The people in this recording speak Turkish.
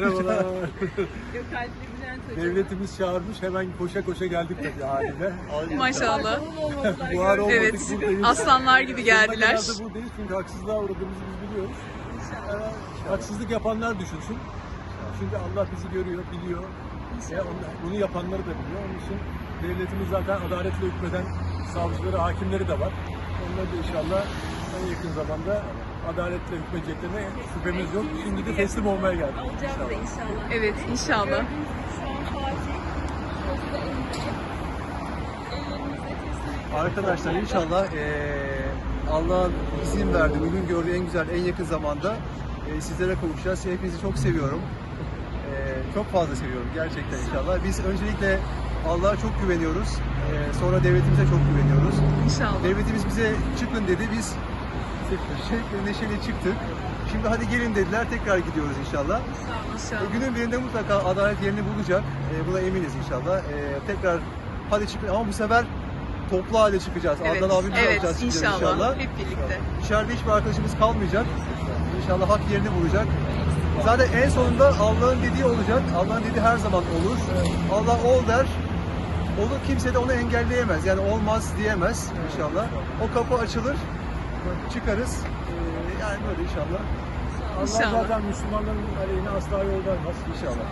Merhabalar. Gökalpli Bülent Hocam. Devletimiz çağırmış hemen koşa koşa geldik tabii haline. Maşallah. Bu ara olmadık Evet, buradayız. aslanlar gibi geldiler. Sonuna kadar da buradayız çünkü haksızlığa uğradığımızı biz biliyoruz. Ee, haksızlık yapanlar düşünsün. Çünkü Allah bizi görüyor, biliyor. Ve onlar- bunu yapanları da biliyor. Onun için devletimiz zaten adaletle hükmeden savcıları, hakimleri de var. Onları da inşallah en yakın zamanda adaletle hükmedeceklerine şüphemiz yok. Şimdi de teslim olmaya geldik. Olacağız da inşallah. Evet inşallah. Arkadaşlar inşallah eee Allah'ın izin verdiği, bugün gördüğü en güzel, en yakın zamanda eee, sizlere kavuşacağız. Hepinizi çok seviyorum. Eee, çok fazla seviyorum gerçekten inşallah. Biz öncelikle Allah'a çok güveniyoruz. Eee, sonra devletimize çok güveniyoruz. İnşallah. Devletimiz bize çıkın dedi, biz şevkle neşeyle çıktık. Şimdi hadi gelin dediler, tekrar gidiyoruz inşallah. İnşallah. E, günün birinde mutlaka adalet yerini bulacak. E, buna eminiz inşallah. E, tekrar hadi çık ama bu sefer toplu halde çıkacağız. Evet, Adnan abimle evet çıkacağız inşallah. inşallah. Hep birlikte. İçeride hiçbir arkadaşımız kalmayacak. İnşallah hak yerini bulacak. Zaten en sonunda Allah'ın dediği olacak. Allah'ın dediği her zaman olur. Allah ol der. Olur kimse de onu engelleyemez. Yani olmaz diyemez inşallah. O kapı açılır. Çıkarız. E, yani böyle inşallah. Allah İnşallah. zaten Müslümanların aleyhine asla yol vermez. İnşallah.